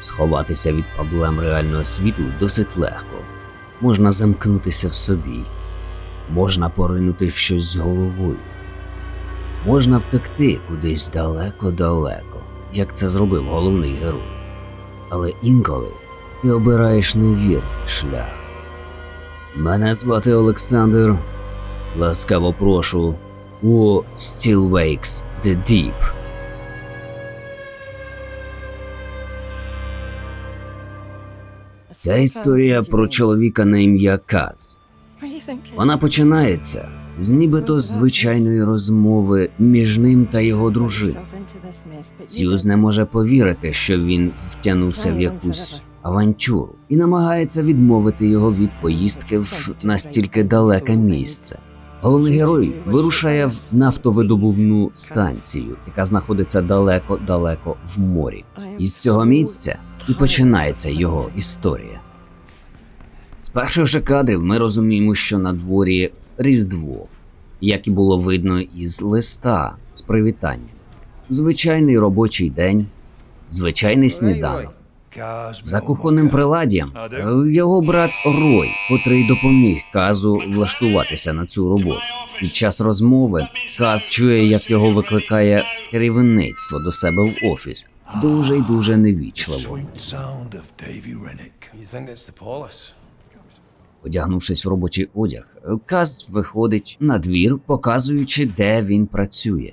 Сховатися від проблем реального світу досить легко. Можна замкнутися в собі, можна поринути в щось з головою, можна втекти кудись далеко-далеко, як це зробив головний герой. Але інколи ти обираєш невірний шлях. Мене звати Олександр. Ласкаво прошу у Still Wakes the Deep. Ця історія про чоловіка на ім'я Кац. Вона починається з нібито звичайної розмови між ним та його дружиною. Сьюз не може повірити, що він втягнувся в якусь авантюру і намагається відмовити його від поїздки в настільки далеке місце. Головний герой вирушає в нафтовидобувну станцію, яка знаходиться далеко-далеко в морі. І з цього місця і починається його історія. З перших же кадрів ми розуміємо, що на дворі Різдво, як і було видно із листа з привітанням. Звичайний робочий день, звичайний сніданок. За кухонним приладдям е, його брат Рой, котрий допоміг Казу влаштуватися на цю роботу. Під час розмови Каз чує, як його викликає керівництво до себе в офіс. Дуже й дуже невічливо. Одягнувшись в робочий одяг, Каз виходить на двір, показуючи, де він працює.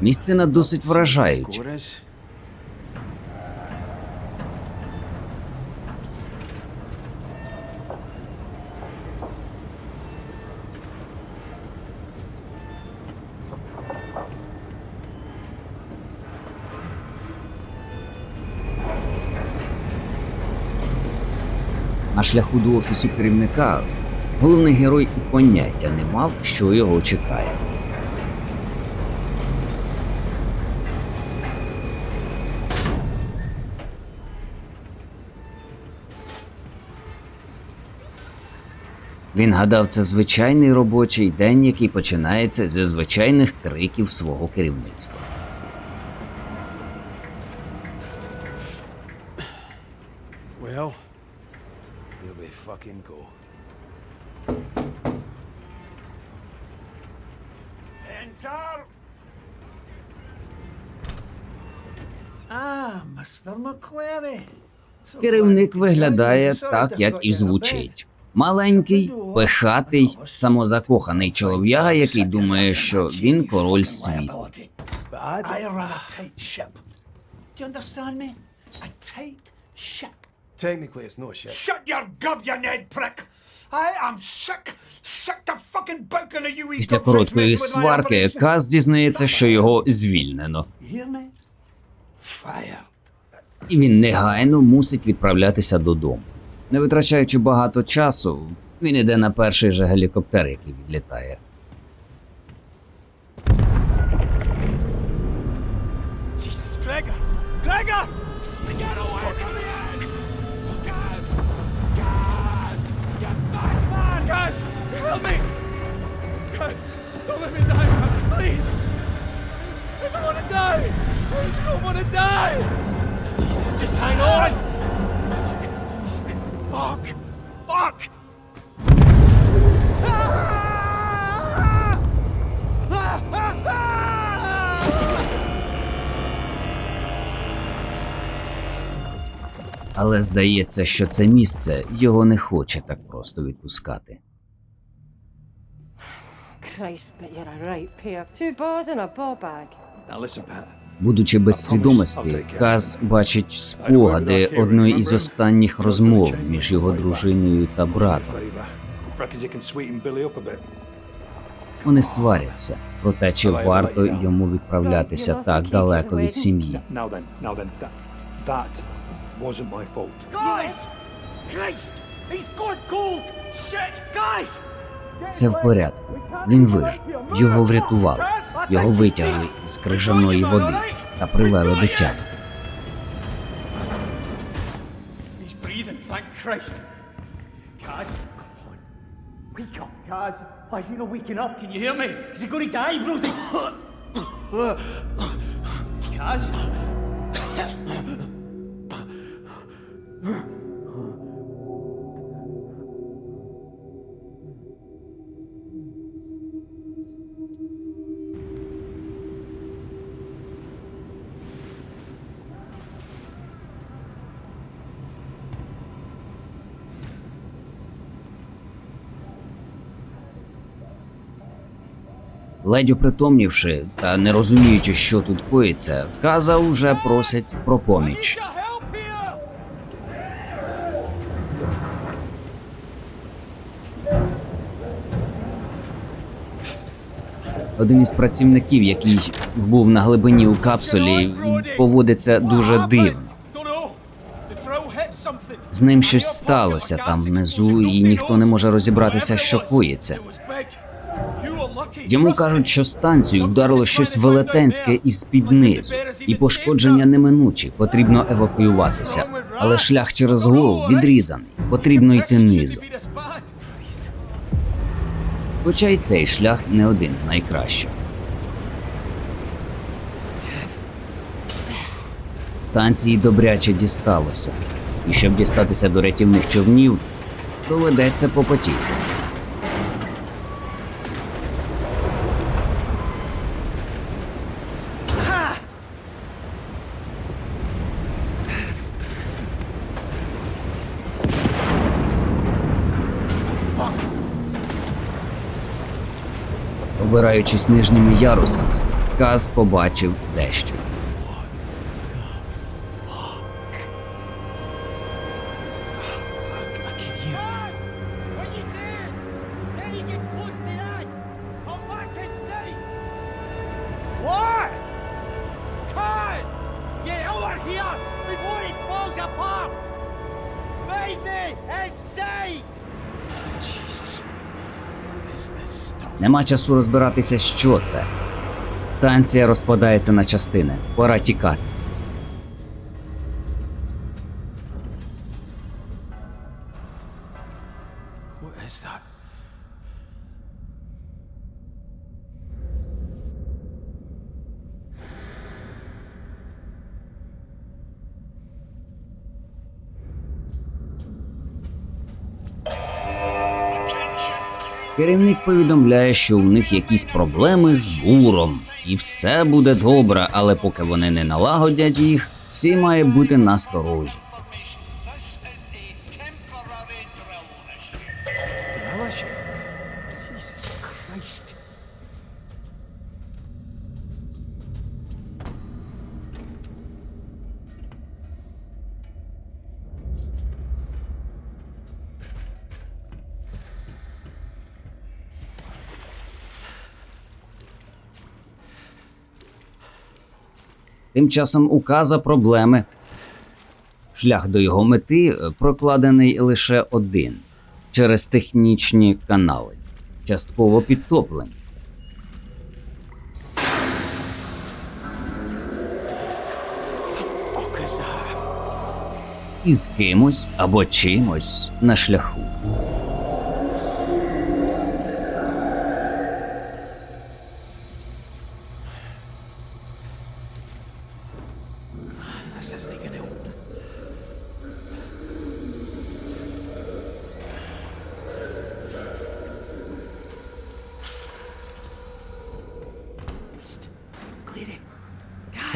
Місцина досить вражаюча. На шляху до офісу керівника головний герой і поняття не мав, що його чекає. Він гадав, це звичайний робочий день, який починається зі звичайних криків свого керівництва. Well, here we fucking go. Ah, Mr. McClary. Керівник виглядає так, як і звучить. Маленький, пихатий, самозакоханий чолов'яга, який думає, що він король світу. Technically, it's no shit. Shut your gob, you Ned prick! I am sick, sick to fucking booking of you. Після короткої сварки Каз дізнається, що його звільнено, і він негайно мусить відправлятися додому. Не витрачаючи багато часу, він іде на перший же гелікоптер, який відлітає. I don't want to die! Jesus, just hang on! Fuck! Fuck! Ah! Ah! Ah! Ah! Але здається, що це місце його не хоче так просто відпускати. Christ, but you're a right pair. Two bars and a ball bag. Now listen, Pat. Будучи без свідомості, Каз бачить спогади одної із останніх розмов між його дружиною та братом. Вони сваряться про те, чи варто йому відправлятися так далеко від сім'ї. Guys! Christ! He's gone cold! Shit! Guys! Все в порядку. Він вижив. Його врятували. Його витягли з крижаної води та привели до тями. Why is he not waking up? Can you hear me? Is he going to die, Brody? Kaz? Ледь опритомнівши та не розуміючи, що тут коїться, Каза уже просять про поміч. Один із працівників, який був на глибині у капсулі, поводиться дуже дивно. З ним щось сталося там внизу, і ніхто не може розібратися, що коїться. Йому кажуть, що станцію вдарило щось велетенське із під низу, і пошкодження неминучі, потрібно евакуюватися. Але шлях через гору відрізаний, потрібно йти низу. Хоча й цей шлях не один з найкращих. Станції добряче дісталося, і щоб дістатися до рятівних човнів, доведеться попотіти. Обираючись нижніми ярусами, Каз побачив дещо. Jesus. What is this stuff? Нема часу розбиратися, що це. Станція розпадається на частини. Пора тікати. Керівник повідомляє, що у них якісь проблеми з буром, і все буде добре, але поки вони не налагодять їх, всі має бути насторожі. Тим часом у Каза проблеми. Шлях до його мети е, прокладений лише один через технічні канали, частково підтоплені. That? із кимось або чимось на шляху.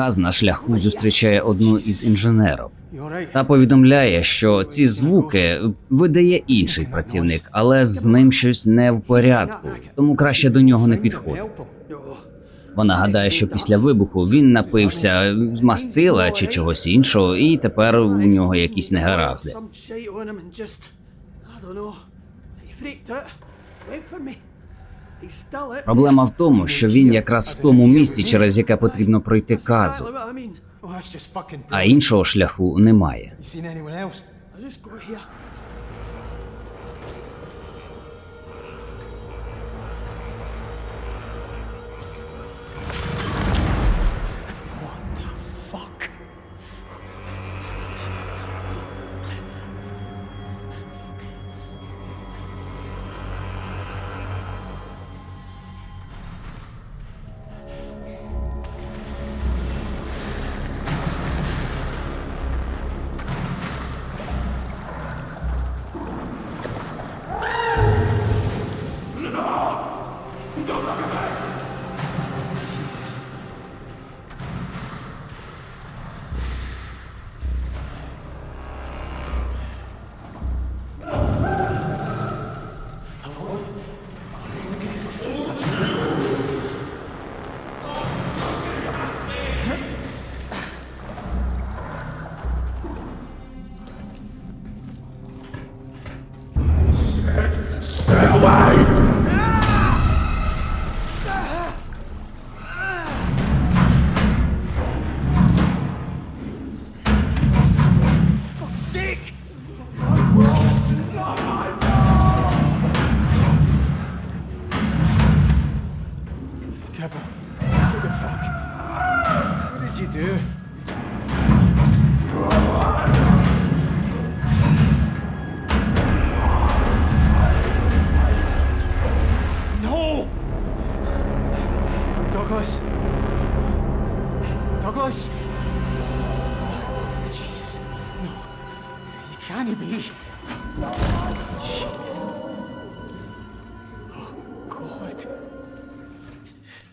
Каз на шляху зустрічає одну із інженерок та повідомляє, що ці звуки видає інший працівник, але з ним щось не в порядку, тому краще до нього не підходить. Вона гадає, що після вибуху він напився з мастила чи чогось іншого, і тепер у нього якісь негаразди. Проблема в тому, що він якраз в тому місці, через яке потрібно пройти казу, а іншого шляху немає.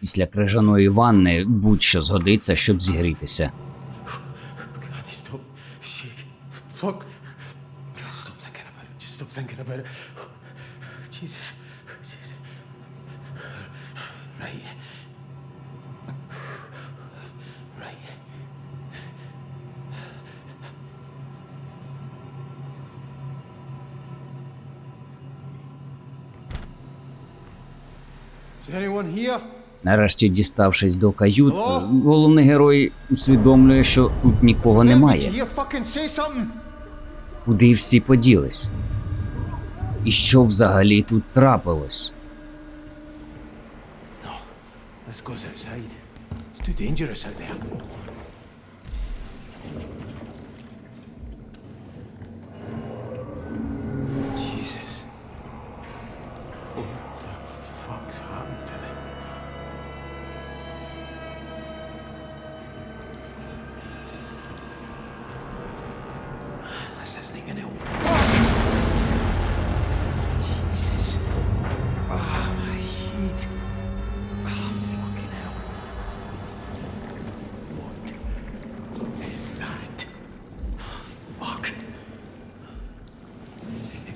Після крижаної ванни будь-що згодиться, щоб зігрітися. Нарешті, діставшись до кают, головний герой усвідомлює, що тут нікого немає. Куди всі поділись? І що взагалі тут трапилось? This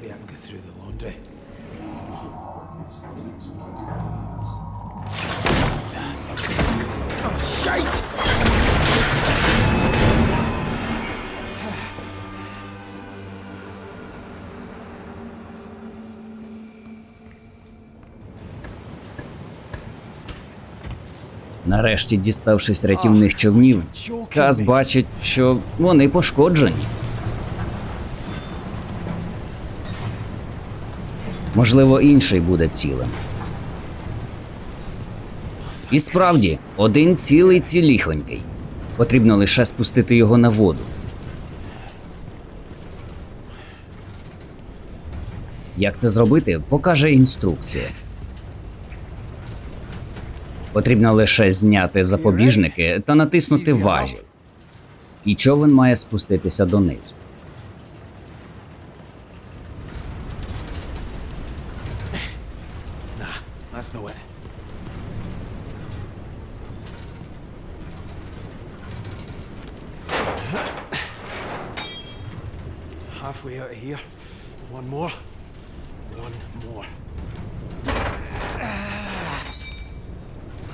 Maybe I can get through the laundry. Oh, shite! Нарешті, діставшись рятівних човнів, Каз бачить, що вони пошкоджені. Можливо, інший буде цілим. І справді, один цілий ціліхонький. Потрібно лише спустити його на воду. Як це зробити, покаже інструкція. Потрібно лише зняти запобіжники та натиснути важіль. І човен має спуститися донизу. Nah, that's no it. Halfway out of here. One more. One more.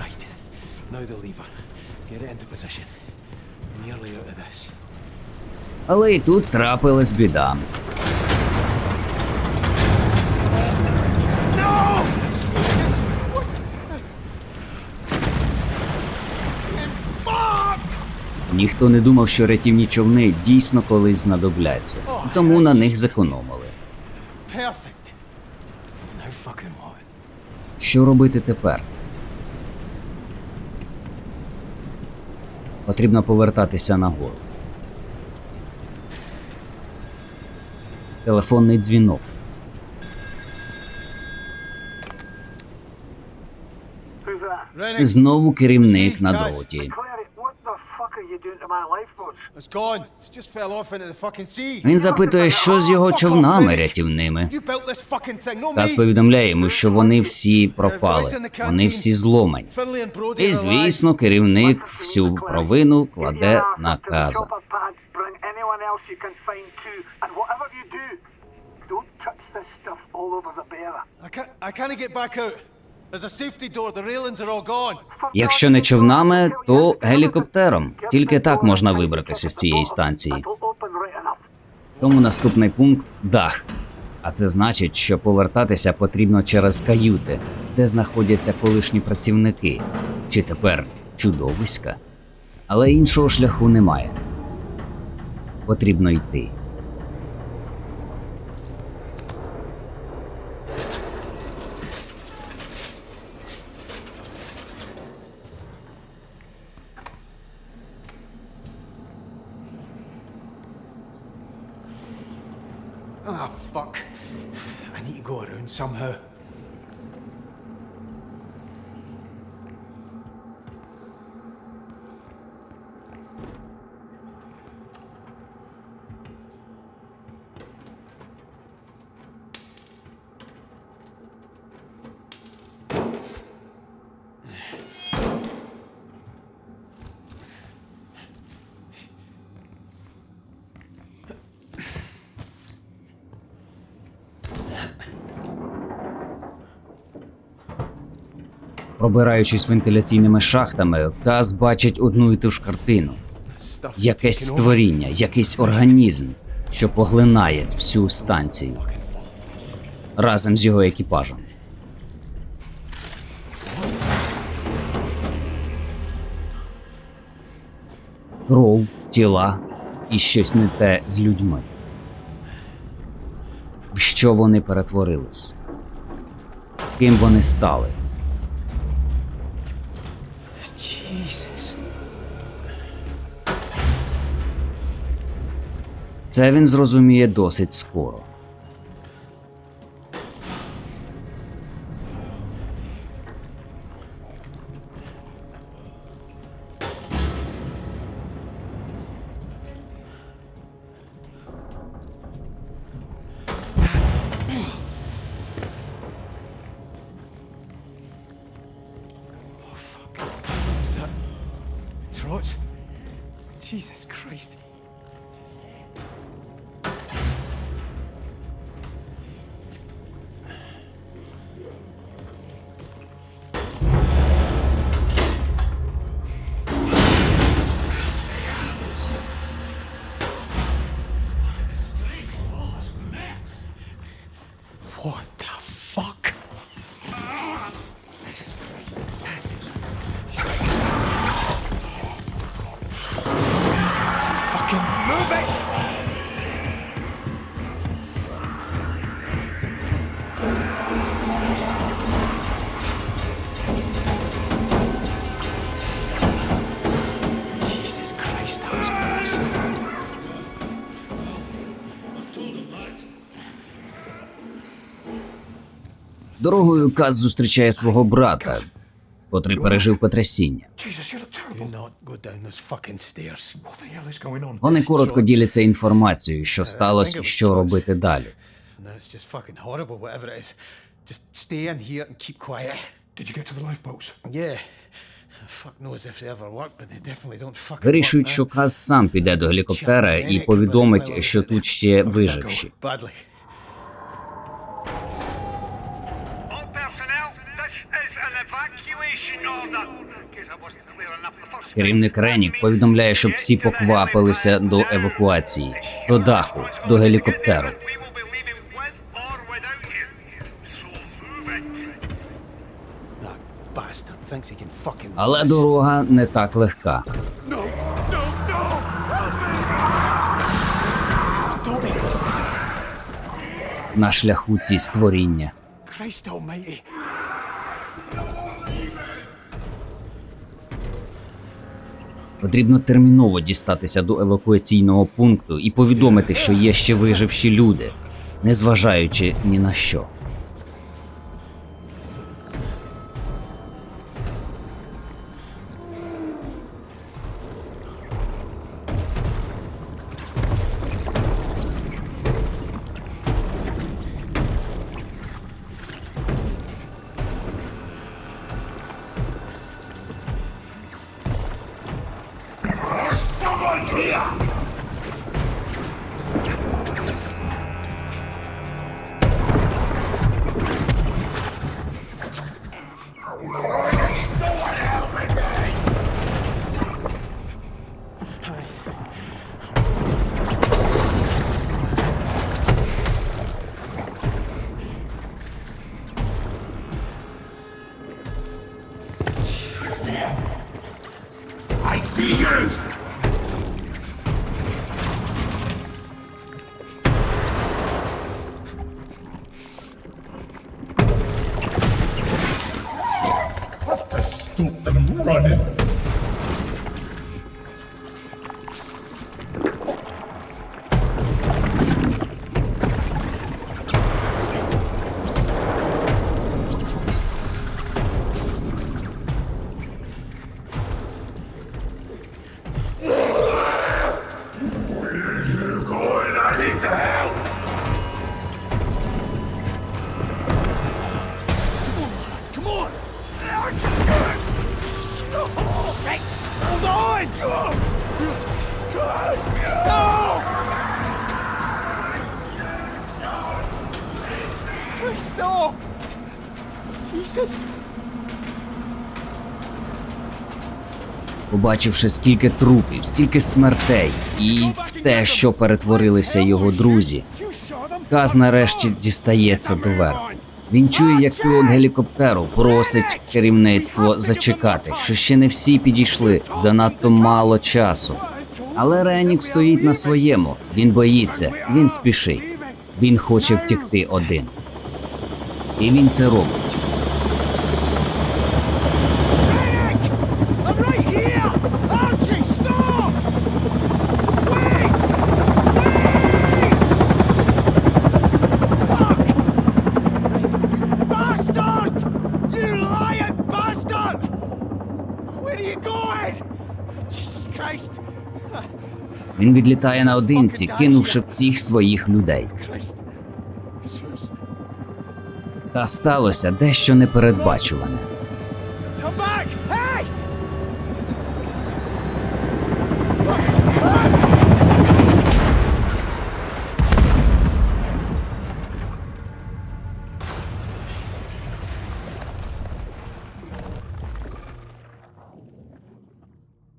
Right. Now the lever. Get it into position. Nearly out of this. Але і тут трапилась біда. Ніхто не думав, що рятівні човни дійсно колись знадобляться, тому на них зекономили. Що робити тепер? Потрібно повертатися нагору. Телефонний дзвінок. Знову керівник на дроті. Він запитує, що з його човнами рятівними. Каз повідомляє йому, що вони всі пропали, вони всі зломані. І звісно, керівник всю провину кладе на каза. Else you can find too, and whatever you do, don't touch this stuff all over the bear. I can't, I can't get back out. There's a safety door. The railings are all gone. Якщо не човнами, то гелікоптером. Тільки так можна вибратися з цієї станції. Тому наступний пункт дах. А це значить, що повертатися потрібно через каюти, де знаходяться колишні працівники, чи тепер чудовиська. Але іншого шляху немає. Потрібно йти. Ah, fuck. I need to go around somehow. Пробираючись вентиляційними шахтами, Каз бачить одну і ту ж картину: якесь створіння, якийсь організм, що поглинає всю станцію разом з його екіпажем. Кров, тіла і щось не те з людьми. В що вони перетворились? Ким вони стали? Jesus. Це він зрозуміє досить скоро. Дорогою Каз зустрічає свого брата, котрий пережив потрясіння. Вони коротко діляться інформацією, що сталося і що робити далі. Вирішують, що. Каз сам піде до гелікоптера і повідомить, що тут ще виживші. Керівник Ренік повідомляє, щоб всі поквапилися до евакуації, до даху, до гелікоптеру. Але дорога не так легка. На шляху ці створіння. Потрібно терміново дістатися до евакуаційного пункту і повідомити, що є ще виживші люди, незважаючи ні на що. 可以啊 running. Jesus! Побачивши скільки трупів, стільки смертей і в те, що перетворилися його друзі? Каз нарешті дістається до верху. Він чує, як пілот гелікоптеру просить керівництво зачекати, що ще не всі підійшли, занадто мало часу. Але Ренік стоїть на своєму. Він боїться, він спішить. Він хоче втекти один. І він це робить. I'm right here! Archie, stop! Wait! Wait! Fuck! Bastard! You lying bastard! Where are you going? Jesus Christ! Він відлітає наодинці, кинувши всіх своїх людей. Та сталося дещо непередбачуване.